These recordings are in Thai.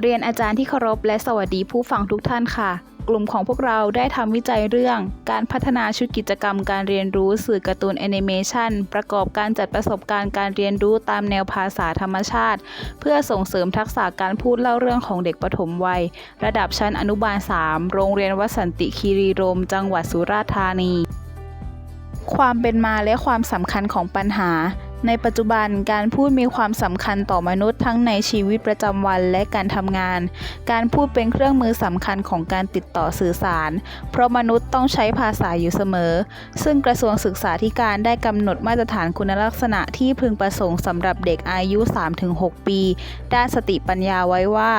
เรียนอาจารย์ที่เคารพและสวัสดีผู้ฟังทุกท่านค่ะ กลุ่มของพวกเราได้ทำวิจัยเรื่อง การพัฒนาชุดกิจกรรมการเรียนรู้สื่อการ์ตูนแอนิเมชันประกอบการจัดประสบการณ์การเรียนรู้ตามแนวภาษาธรรมชาติ เพื่อส่งเสริมทักษะการพูดเล่าเรื่องของเด็กปฐมวัย ระดับชั้นอนุบาล 3 โรงเรียนวัดสันติคีรีรม จังหวัดสุราษฎร์ธานี ความเป็นมาและความสำคัญของปัญหา ในปัจจุบันการพูดมีความสำคัญต่อมนุษย์ทั้งในชีวิตประจำวันและการทำงาน การพูดเป็นเครื่องมือสำคัญของการติดต่อสื่อสาร เพราะมนุษย์ต้องใช้ภาษาอยู่เสมอ ซึ่งกระทรวงศึกษาธิการได้กำหนดมาตรฐานคุณลักษณะที่พึงประสงค์สำหรับเด็กอายุ 3-6 ปี ด้านสติปัญญาไว้ว่า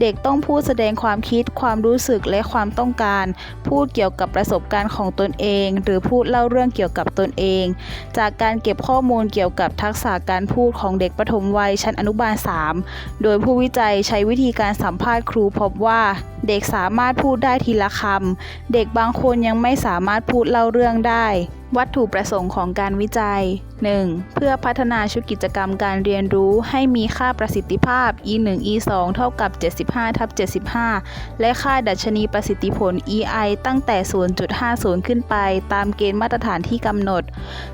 เด็กต้องพูดแสดงความคิด ความรู้สึกและความต้องการ พูดเกี่ยวกับประสบการณ์ของตนเอง หรือพูดเล่าเรื่องเกี่ยวกับตนเอง จากการเก็บข้อมูลเกี่ยวกับทักษะการพูดของเด็กปฐมวัยชั้นอนุบาล 3 โดยผู้วิจัยใช้วิธีการสัมภาษณ์ครูพบว่า เด็กสามารถพูดได้ทีละคำ เด็กบางคนยังไม่สามารถพูดเล่าเรื่องได้ วัตถุประสงค์ของการวิจัย 1. เพื่อพัฒนาชุดกิจกรรมการเรียนรู้ให้มีค่าประสิทธิภาพ e 1 e 2เท่ากับ 75ทับ75 และค่าดัชนีประสิทธิผล ei ตั้งแต่ 0.50 ขึ้นไป ตามเกณฑ์มาตรฐานที่กำหนด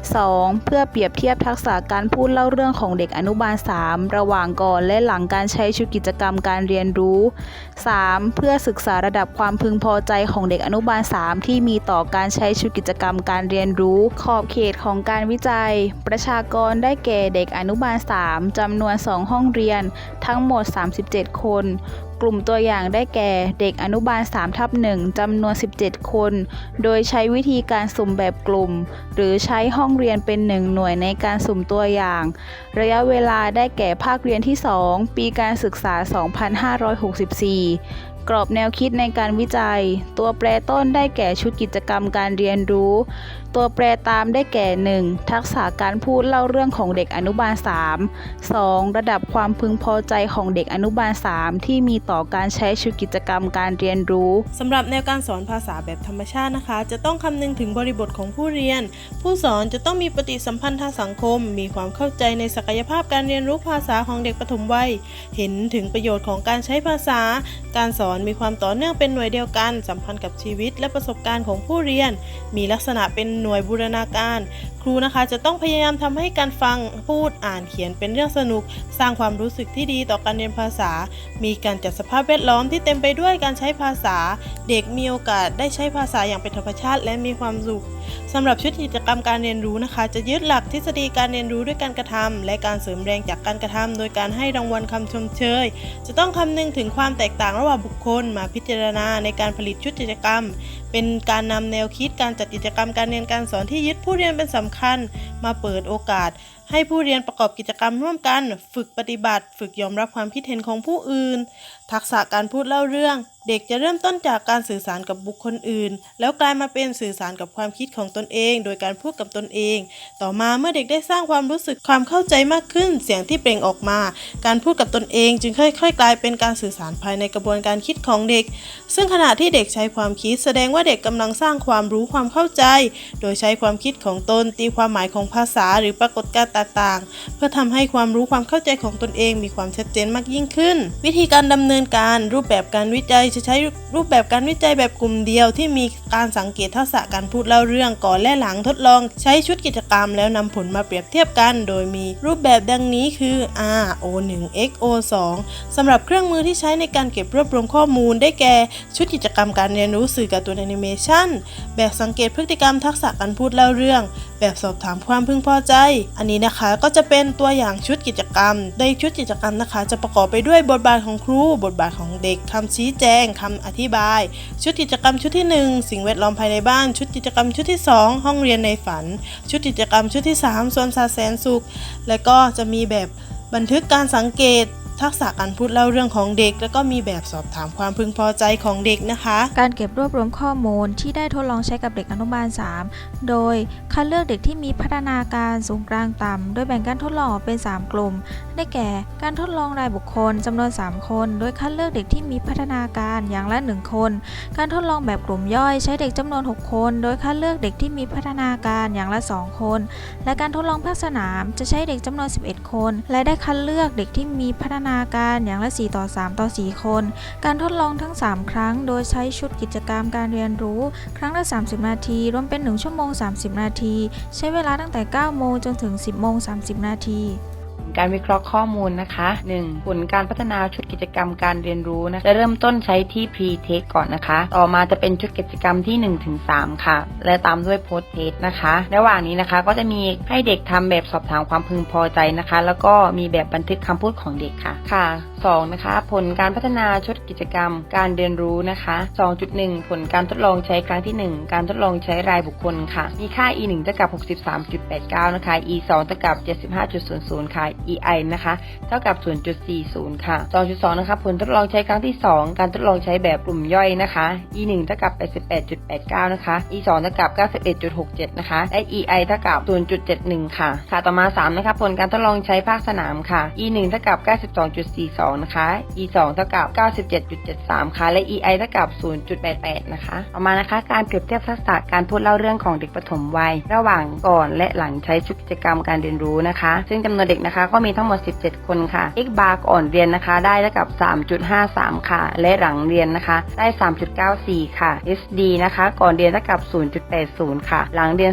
2. เพื่อเปรียบเทียบทักษะการพูดเล่าเรื่องของเด็กอนุบาล 3 ระหว่างก่อนและหลังการใช้ชุดกิจกรรมการเรียนรู้ 3. เพื่อศึกษาระดับความพึงพอใจของเด็กอนุบาล 3 ที่มีต่อการใช้ชุดกิจกรรมการเรียนรู้ ขอบเขตของการวิจัยประชากรได้แก่เด็กอนุบาล 3 จำนวน 2 ห้องเรียน ทั้งหมด 37 คน กลุ่มตัวอย่างได้แก่เด็กอนุบาล3ทับ1จำนวน 17 คน โดยใช้วิธีการสุ่มแบบกลุ่ม หรือใช้ห้องเรียนเป็นหนึ่งหน่วยในการสุ่มตัวอย่าง ระยะเวลาได้แก่ภาคเรียนที่ 2 ปีการศึกษา 2564 กรอบแนวคิดในการวิจัย ตัวแปรต้นได้แก่ชุดกิจกรรมการเรียนรู้ ตัวแปรตามได้แก่ 1. ทักษะการพูดเล่าเรื่องของเด็กอนุบาล 3 2. ระดับความพึงพอใจของเด็กอนุบาล 3 ที่มีต่อการใช้ชุดกิจกรรมการเรียนรู้สำหรับแนวการสอนภาษาแบบธรรมชาตินะคะ จะต้องคำนึงถึงบริบทของผู้เรียน ผู้สอนจะต้องมีปฏิสัมพันธ์ทางสังคม มีความเข้าใจในศักยภาพการเรียนรู้ภาษาของเด็กปฐมวัย เห็นถึงประโยชน์ของการใช้ภาษา การสอนมีความต่อเนื่องเป็นหน่วยเดียวกันสัมพันธ์กับชีวิตและประสบการณ์ของผู้เรียน มีลักษณะเป็นหน่วยบูรณาการ ครูนะคะจะต้องพยายามทำให้การฟังพูดอ่านเขียนเป็นเรื่องสนุก สร้างความรู้สึกที่ดีต่อการเรียนภาษา มีการจัดสภาพแวดล้อมที่เต็มไปด้วยการใช้ภาษา เด็กมีโอกาสได้ใช้ภาษาอย่างเป็นธรรมชาติ และมีความสุขสำหรับชุดกิจกรรมการเรียนรู้นะคะ จะยึดหลักทฤษฎีการเรียนรู้ด้วยการกระทำและการเสริมแรงจากการกระทำโดยการให้รางวัลคำชมเชย จะต้องคำนึงถึงความแตกต่างระหว่างบุคคลมาพิจารณาในการผลิตชุดกิจกรรม เป็นการนำแนวคิดการจัดกิจกรรมการเรียนการสอนที่ยึดผู้เรียนเป็นสำคัญ มาเปิดโอกาส ให้ผู้เรียนประกอบกิจกรรมร่วมกัน ฝึกปฏิบัติ ฝึกยอมรับความคิดเห็นของผู้อื่น ทักษะการพูดเล่าเรื่อง เด็กจะเริ่มต้นจากการสื่อสารกับบุคคลอื่น แล้วกลายมาเป็นสื่อสารกับความคิดของตนเอง โดยการพูดกับตนเอง ต่อมาเมื่อเด็กได้สร้างความรู้สึกความเข้าใจมากขึ้น เสียงที่เปล่งออกมา การพูดกับตนเองจึงค่อย ๆ กลายเป็นการสื่อสารภายในกระบวนการคิดของเด็ก ซึ่งขณะที่เด็กใช้ความคิด แสดงว่าเด็กกำลังสร้างความรู้ความเข้าใจ โดยใช้ความคิดของตนตีความหมายของภาษาหรือปรากฏการณ์ต่างๆ เพื่อทำให้ความรู้ความเข้าใจของตนเองมีความชัดเจนมากยิ่งขึ้น วิธีการดำเนินนการรูปแบบการวิจัยจะใช้รูปแบบการวิจัยแบบกลุ่มเดียว ที่มีการสังเกตทักษะการพูดเล่าเรื่องก่อนและหลังทดลอง ใช้ชุดกิจกรรมแล้วนำผลมาเปรียบเทียบกัน โดยมีรูปแบบดังนี้คือ R O 1 X O 2สำหรับเครื่องมือที่ใช้ในการเก็บรวบรวมข้อมูลได้แก่ ชุดกิจกรรมการเรียนรู้สื่อการ์ตูนแอนิเมชันแบบสังเกตพฤติกรรมทักษะการพูดเล่าเรื่อง แบบสอบถามความพึงพอใจ อันนี้นะคะก็จะเป็นตัวอย่างชุดกิจกรรม ในชุดกิจกรรมนะคะ จะประกอบไปด้วยบทบาทของครู บทบาทของเด็กคำชี้แจงคำอธิบาย ชุดกิจกรรมชุดที่ 1 สิ่งแวดล้อมภายในบ้าน ชุดกิจกรรมชุดที่ 2 ห้องเรียนในฝัน ชุดกิจกรรมชุดที่3สวนสัตว์แสนสุข และก็จะมีแบบบันทึกการสังเกต ทักษะการพูดเล่าเรื่องของเด็ก แล้วก็มีแบบสอบถามความพึงพอใจของเด็กนะคะ การเก็บรวบรวมข้อมูลที่ได้ทดลองใช้กับเด็กอนุบาล 3 โดยคัดเลือกเด็กที่มีพัฒนาการสูงกลางต่ำโดยแบ่งการทดลองออกเป็น 3 กลุ่ม ได้แก่การทดลองรายบุคคลจำนวน 3 คน โดยคัดเลือกเด็กที่มีพัฒนาการอย่างละ 1 คน การทดลองแบบกลุ่มย่อยใช้เด็กจำนวน 6 คน โดยคัดเลือกเด็กที่มีพัฒนาการอย่างละ 2 คน และการทดลองภาคสนามจะใช้เด็กจำนวน 11 คน และได้คัดเลือกเด็กที่มีพัฒนานาการอย่างละ 4 ต่อ 3 ต่อ 4 คน การทดลองทั้ง 3 ครั้ง โดยใช้ชุดกิจกรรมการเรียนรู้ ครั้งละ 30 นาที รวมเป็น 1 ชั่วโมง 30 นาที ใช้เวลาตั้งแต่ 9 โมงจนถึง 10 โมง 30 นาที การวิเคราะห์ข้อมูลนะคะ 1. ผลการพัฒนาชุดกิจกรรมการเรียนรู้นะจะเริ่มต้นใช้ที่ pre-test ก่อนนะคะ ต่อมาจะเป็นชุดกิจกรรมที่ 1-3 ค่ะ และตามด้วย post-test นะคะ ระหว่างนี้นะคะก็จะมีให้เด็กทำแบบสอบถามความพึงพอใจนะคะ แล้วก็มีแบบบันทึกคำพูดของเด็กค่ะค่ะ 2. นะคะ ผลการพัฒนาชุดกิจกรรมการเรียนรู้นะคะ 2.1 ผลการทดลองใช้ครั้งที่ 1 การทดลองใช้รายบุคคลค่ะ มีค่า e 1เท่ากับ 63.89 นะคะ e 2เท่ากับ 75.00 ค่ะ e i นะคะ เท่ากับ 0.40 ค่ะ 2.2 นะคะ ผลทดลองใช้ครั้งที่ 2 การทดลองใช้แบบกลุ่มย่อยนะคะ e 1 เท่ากับ 88.89 นะคะ e 2 เท่ากับ 91.67 นะคะ และ e i เท่ากับ 0.71 ค่ะ ค่ะ ต่อมา 3 นะคะ ผลการทดลองใช้ภาคสนามค่ะ e 1 เท่ากับ 92.42 นะคะ e 2 เท่ากับ 97.73 ค่ะ และ e i เท่ากับ 0.88 นะคะ ต่อมานะคะ การเปรียบเทียบทักษะการพูดเล่าเรื่องของเด็กปฐมวัย ระหว่างก่อนและหลังใช้ชุดกิจกรรมการเรียนรู้นะคะ ซึ่งจำนวนเด็กนะคะก็มีทั้งหมด 17 คนค่ะ x bar ก่อนเรียนนะคะ ได้เท่ากับ 3.53 ค่ะ และหลังเรียนนะคะ ได้ 3.94 ค่ะ SD นะคะ ก่อนเรียนเท่ากับ 0.80 ค่ะ หลังเรียน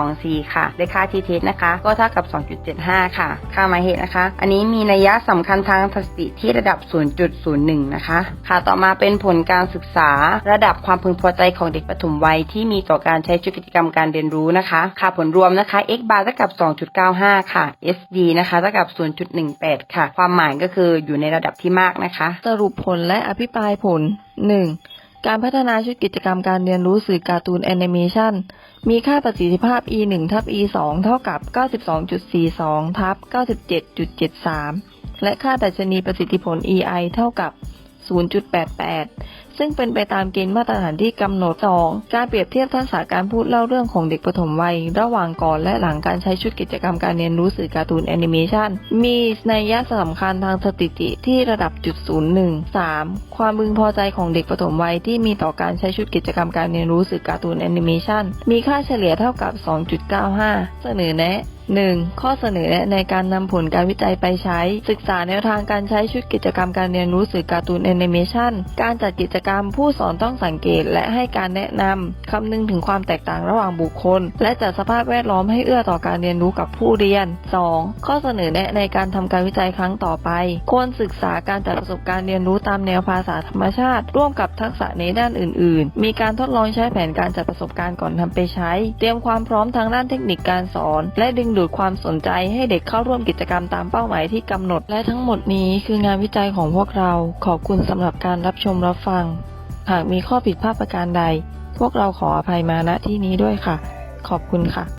0.24 ค่ะและค่า t t นะคะ ก็เท่ากับ 2.75 ค่ะ ค่าหมายเหตุนะคะ อันนี้มีนัยยะสำคัญทางสถิติที่ระดับ 0.01 นะคะ ค่ะต่อมาเป็นผลการศึกษา ระดับความพึงพอใจของเด็กปฐมวัยที่มีต่อการใช้ชุดกิจกรรมการเรียนรู้นะคะ ค่ะผลรวมนะคะ x bar เท่ากับ 2.95 ค่ะ SD นะคะเท่ากับกับ 0.18 ค่ะ ความหมายก็คืออยู่ในระดับที่มากนะคะ สรุปผลและอภิปรายผล 1. การพัฒนาชุดกิจกรรมการเรียนรู้สื่อการ์ตูนแอนิเมชันมีค่าประสิทธิภาพ e 1ทับ e 2เท่ากับ 92.42 ทับ 97.73 และค่าดัชนีประสิทธิผล ei เท่ากับ 0.88 ซึ่งเป็นไปตามเกณฑ์มาตรฐานที่กำหนด 2. การเปรียบเทียบทักษะการพูดเล่าเรื่องของเด็กปฐมวัย ระหว่างก่อนและหลังการใช้ชุดกิจกรรมการเรียนรู้สื่อการ์ตูนแอนิเมชันมีนัยยะสำคัญทางสถิติที่ระดับจุด01 3. ความพึงพอใจของเด็กปฐมวัยที่มีต่อการใช้ชุดกิจกรรมการเรียนรู้สื่อการ์ตูนแอนิเมชันมีค่าเฉลี่ยเท่ากับ 2.95 เสนอแนะ 1. ข้อเสนอในการนำผลการวิจัยไปใช้ ศึกษาแนวทางการใช้ชุดกิจกรรมการเรียนรู้สื่อการ์ตูนแอนิเมชันการจัดกิจกรรมผู้สอนต้องสังเกตและให้การแนะนำคำนึงถึงความแตกต่างระหว่างบุคคล และจัดสภาพแวดล้อมให้เอื้อต่อการเรียนรู้กับผู้เรียน 2. ข้อเสนอแนะในการทำการวิจัยครั้งต่อไป ควรศึกษาการจัดประสบการณ์เรียนรู้ตามแนวภาษาธรรมชาติ ร่วมกับทักษะในด้านอื่น ๆ มีการทดลองใช้แผนการจัดประสบการณ์ก่อนนำไปใช้ เตรียมความพร้อมทางด้านเทคนิคการสอน และดึงดูดความสนใจให้เด็กเข้าร่วมกิจกรรมตามเป้าหมายที่กำหนด และทั้งหมดนี้คืองานวิจัยของพวกเรา ขอบคุณสำหรับการรับชมรับฟัง หากมีข้อผิดพลาดประการใด พวกเราขออภัยมาณที่นี้ด้วยค่ะ ขอบคุณค่ะ